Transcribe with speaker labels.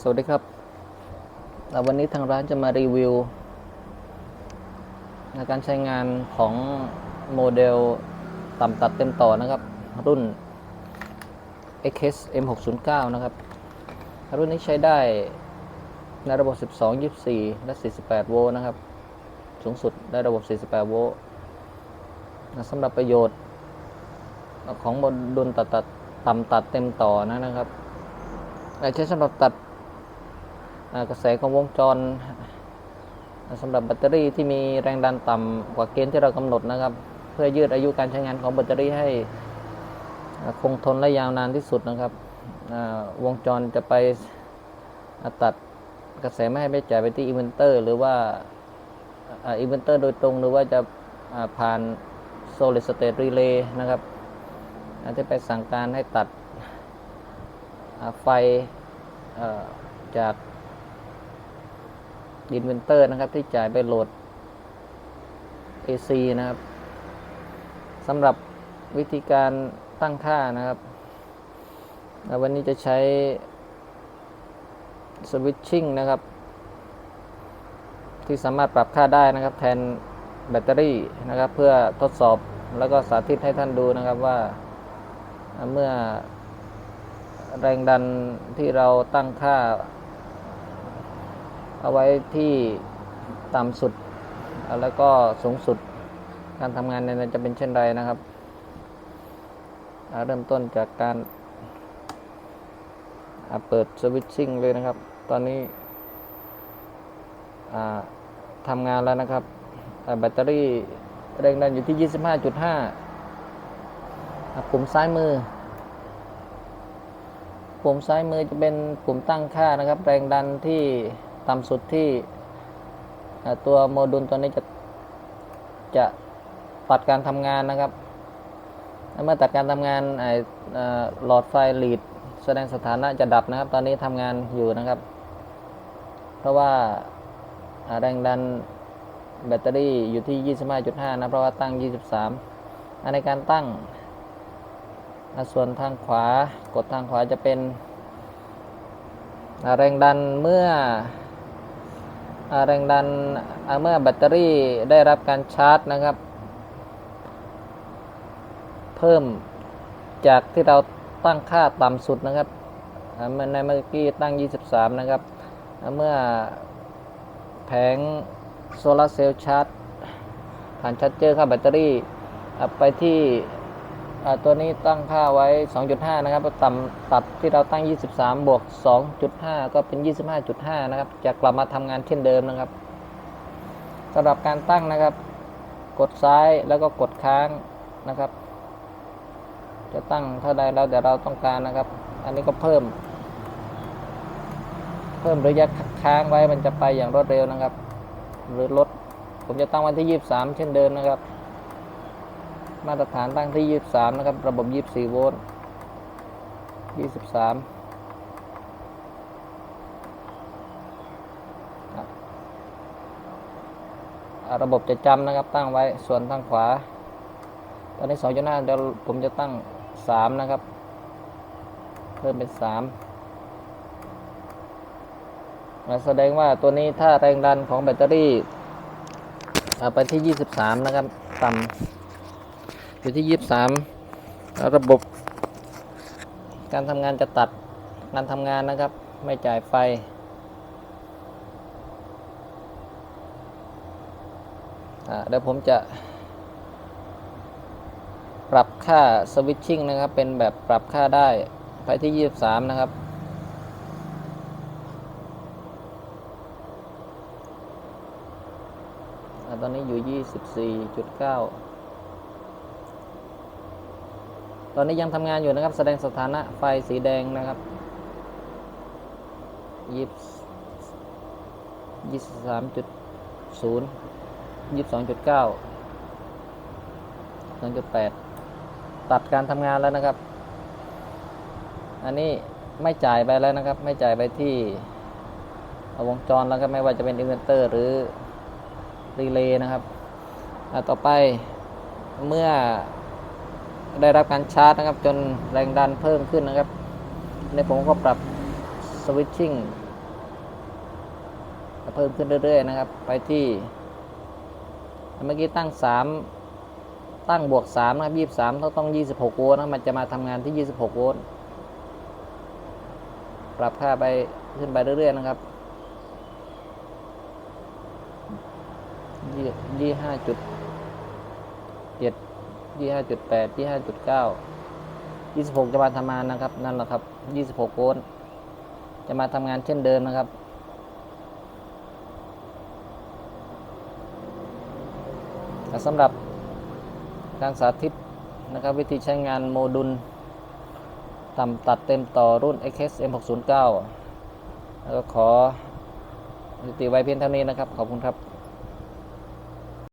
Speaker 1: สวัสดีครับ วันนี้ทางร้านจะมารีวิวในการใช้งานของโมเดลต่ำตัดเต็มต่อนะครับ รุ่น XS M609 นะครับ รุ่นนี้ใช้ได้ในระบบ 12 24 และ 48 โวลต์นะครับ สูงสุดได้ระบบ 48 โวลต์สำหรับประโยชน์ของโมดูลตัดตัดต่ำตัดเต็มต่อนะนะครับใช้สำหรับตัด กระแสของวงจรสำหรับแบตเตอรี่ที่มีแรงดันต่ำกว่าเกณฑ์ที่เรากำหนดนะครับ เพื่อยืดอายุการใช้งานของแบตเตอรี่ให้คงทนและยาวนานที่สุดนะครับวงจรจะไปตัดกระแสไม่ให้ไปจ่ายไปที่อินเวนเตอร์ หรือว่าอินเวนเตอร์โดยตรงหรือว่าจะอ่าผ่าน solid state relay นะครับที่ไปสั่งการให้ตัดไฟจาก อินเวนเตอร์นะครับ ที่จ่ายไปโหลด AC นะครับสำหรับวิธีการตั้งค่านะครับ วันนี้จะใช้สวิตชิ่งนะครับ ที่สามารถปรับค่าได้นะครับ แทนแบตเตอรี่นะครับ เพื่อทดสอบแล้วก็สาธิตให้ท่านดูนะครับว่าเมื่อแรงดันที่เราตั้งค่า เอาไว้ที่ต่ำสุด แล้วก็สูงสุดการทำงานนั้นจะเป็นเช่นไรนะครับ เริ่มต้นจากการอ่าเปิดสวิตชิ่งเลยนะครับ ตอนนี้ทำงานแล้วนะครับแบตเตอรี่แรงดันอยู่ที่ 25.5อ่าปุ่มซ้ายมือ ปุ่มซ้ายมือจะเป็นปุ่มตั้งค่านะครับ แรงดันที่ ต่ำสุดที่ตัวโมดูลตัวนี้จะจะตัดการทำงานนะครับ เมื่อตัดการทำงานไอหลอดไฟลีดแสดงสถานะจะดับนะครับ ตอนนี้ทำงานอยู่นะครับ เพราะว่าแรงดันแบตเตอรี่อยู่ที่ 25.5 นะ เพราะว่าตั้ง 23 อันในการตั้ง ส่วนทางขวากดทางขวาจะเป็น แรงดันเมื่อ แรงดันเมื่อแบตเตอรี่ได้รับการชาร์จนะครับ เพิ่มจากที่เราตั้งค่าต่ำสุดนะครับเมื่อในเมื่อกี้ตั้ง 23 นะครับ เมื่อแผงโซลาร์เซลล์ชาร์จผ่านชาร์จเจอร์ค่าแบตเตอรี่ไปที่ ตัวนี้ตั้งค่าไว้ 2.5 นะครับต่ำตัดที่เราตั้ง 23 บวก 2.5 ก็เป็น 25.5 นะครับ จะกลับมาทำงานเช่นเดิมนะครับสำหรับการตั้งนะครับ กดซ้ายแล้วก็กดค้างนะครับ จะตั้งเท่าใดแล้วแต่เราต้องการนะครับ อันนี้ก็เพิ่ม เพิ่มระยะค้างไว้มันจะไปอย่างรวดเร็วนะครับ หรือลด ผมจะตั้งวันที่ 23 เช่นเดิมนะครับ มาตรฐานตั้งที่ 23 นะครับ ระบบ 24 โวลต์ 23ระบบจะจำนะครับตั้งไว้ส่วนทางขวา ตอนนี้2.5เดี๋ยวผมจะตั้ง3นะครับ เพิ่มเป็น3นะแสดงว่าตัวนี้ถ้าแรงดันของแบตเตอรี่ไปที่23นะครับ ต่ำ อยู่ที่ยี่สามระบบการทำงานจะตัดการทำงานนะครับ ไม่จ่ายไฟ เดี๋ยวผมจะ ปรับค่าสวิตชิ่งนะครับ เป็นแบบปรับค่าได้ไปที่ 23 นะครับอตอนนี้อยู่ 24.9 ตอนนี้ยังทำงานอยู่นะครับ แสดงสถานะไฟสีแดงนะครับยี่ยี่สามจุดศูนย์ยี่สองจุดเก้าสองจุดแปดตัดการทำงานแล้วนะครับ อันนี้ไม่จ่ายไปแล้วนะครับ ไม่จ่ายไปที่วงจรแล้วก็ไม่ว่าจะเป็นอินเวนเตอร์หรือรีเลย์นะครับต่อไปเมื่อ ได้รับการชาร์จนะครับ จนแรงดันเพิ่มขึ้นนะครับในผมก็ปรับสวิตชิ่งเพิ่มขึ้นเรื่อยๆนะครับ ไปที่เมื่อกี้ตั้งสามตั้งบวกสามนะครับยี่สามต้องต้องยี่สิบหกโวลต์นะมันจะมาทำงานที่ยี่สิบหกโวลต์ปรับค่าไปขึ้นไปเรื่อยๆนะครับยี่ยี่ห้าจุดเจ็ด ยี่ห้าจุดแปดยี่ห้าจุดเก้ายี่สิบหกจะมาทำงานนะครับ นั่นแหละครับยี่สิบหกโวลต์จะมาทำงานเช่นเดิมนะครับสำหรับการสาธิตนะครับ วิธีใช้งานโมดูลต่ำตัดเต็มต่อรุ่น XS M609 แล้วก็ขอติไว้เพียงเท่านี้นะครับ ขอบคุณครับ